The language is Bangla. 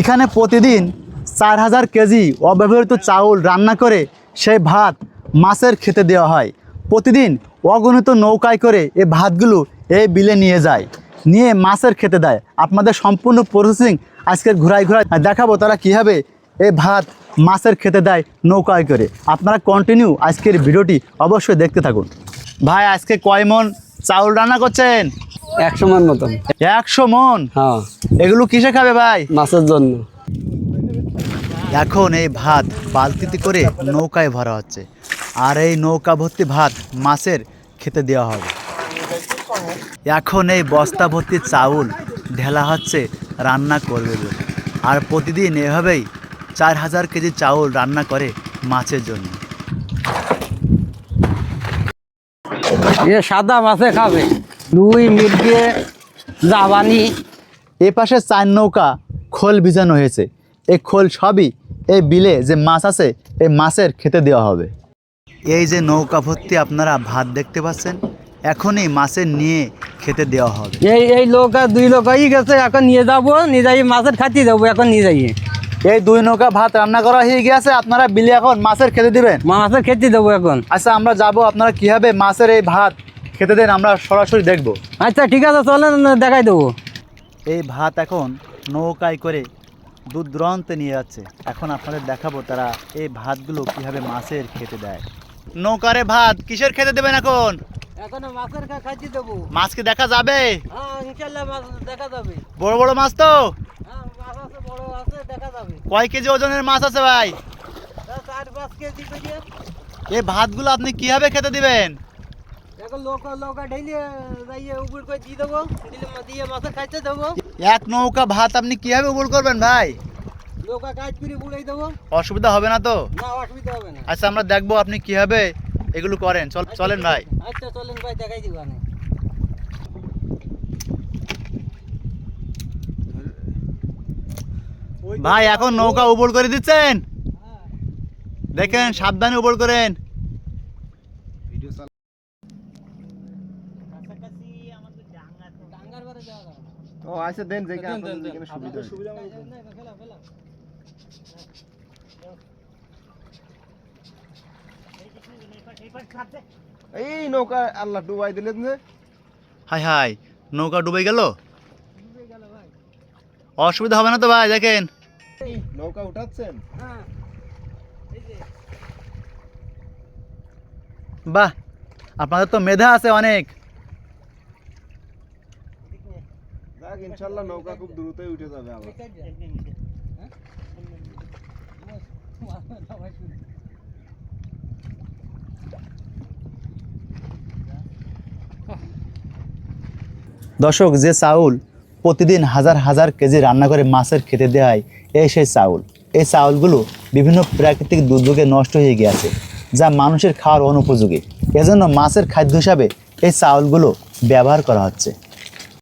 এখানে প্রতিদিন চার হাজার কেজি অব্যবহৃত চাউল রান্না করে সেই ভাত মাছের খেতে দেওয়া হয়। প্রতিদিন অগণিত নৌকায় করে এ ভাতগুলো এই বিলে নিয়ে যায়, নিয়ে মাছের খেতে দেয়। আপনাদের সম্পূর্ণ প্রসেসিং আজকে ঘুরাই ঘুরাই দেখাবো তারা কীভাবে এই ভাত মাছের খেতে দেয় নৌকায় করে। আপনারা কন্টিনিউ আজকের ভিডিওটি অবশ্যই দেখতে থাকুন। ভাই, আজকে কয় মন চাউল রান্না করছেন? একশো মান মতন একশো মন? হ্যাঁ। এগুলো কিসে খাবে ভাই? মাছের জন্য। এখন এই ভাত বালতিতে করে নৌকায় ভরা হচ্ছে। আর এই নৌকা ভর্তি ভাত মাছের খেতে দেওয়া হবে। এখন এই বস্তা ভর্তি চাউল ঢেলা হচ্ছে রান্না করবে বলে। আর প্রতিদিন এভাবেই চার হাজার কেজি চাউল রান্না করে মাছের জন্য। এ সাদা মাছে খাবে। দুই মির্গিয়ে জাবানি এ পাশে চার নৌকা খোল ভিজানো হয়েছে। এই খোল সবই এই বিলে যে মাছ আছে এই মাছের খেতে দেওয়া হবে। এই যে নৌকা ভর্তি আপনারা ভাত দেখতে পাচ্ছেন এখনই মাছের নিয়ে খেতে দেওয়া হবে। এই এই নৌকা দুই হয়ে গেছে এখন নিয়ে যাব নিয়ে যাই মাছের খাতি যাব এখন নিয়ে যাই। এই দুই নৌকা ভাত রান্না করা হয়ে গেছে আপনারা বিলে এখন মাছের খেতে দিবেন? মাছের খেতে দেবো এখন। আচ্ছা আমরা যাব আপনারা কীভাবে মাছের এই ভাত খেতে দেন আমরা সরাসরি দেখব। আচ্ছা ঠিক আছে চলেন দেখাই দেবো। এই ভাত এখন নৌকায় করে দূর দূরান্তে নিয়ে যাচ্ছে। এখন আপনাদের দেখাবো তারা এই ভাতগুলো কীভাবে মাছের খেতে দেয়। নৌকারে ভাত কিসের খেতে দেবেন এখন? এখন মাছের খাতি দেবো। মাছ দেখা যাবে? হ্যাঁ দেখা যাবে। বড় বড় মাছ তো? হ্যাঁ মাছ আছে বড় আছে দেখা যাবে। কয় কেজি ওজনের মাছ আছে ভাই? এই ভাতগুলো আপনি কীভাবে খেতে দিবেন? এক নৌকা ভাত আপনি কীভাবে উবুল করবেন ভাই? অসুবিধা হবে না তো? না অসুবিধা হবে না। আচ্ছা আমরা দেখব আপনি কীভাবে এগুলো করেন। চল চলেন ভাই। আচ্ছা চলেন ভাই দেখাই দিব ভাই এখন নৌকা উবল করে দিচ্ছেন? দেখেন সাবধানে উবল করেন। ও আচ্ছা দেন যেখানে আপনাদের যেখানে সুবিধা। ফেলা ফেলা। এই নৌকা আল্লাহ ডুবাই দিলেন যে। হাই হাই নৌকা ডুবে গেল? অসুবিধা হবে না তো ভাই দেখেন। নৌকা উঠাচ্ছেন? হ্যাঁ। বাহ আপনাদের তো মেধা আছে অনেক। যাক, ইনশাল্লাহ নৌকা খুব দ্রুতই উঠে যাবে আবার। দর্শক, যে চাউল প্রতিদিন হাজার হাজার কেজি রান্না করে মাছের খেতে হয়, এই সেই চাউল। এই চাউলগুলো বিভিন্ন প্রাকৃতিক দুর্যোগে নষ্ট হয়ে গিয়েছে, যা মানুষের খাওয়ার অনুপযোগী। এজন্য মাছের খাদ্য হিসাবে এই চাউলগুলো ব্যবহার করা হচ্ছে।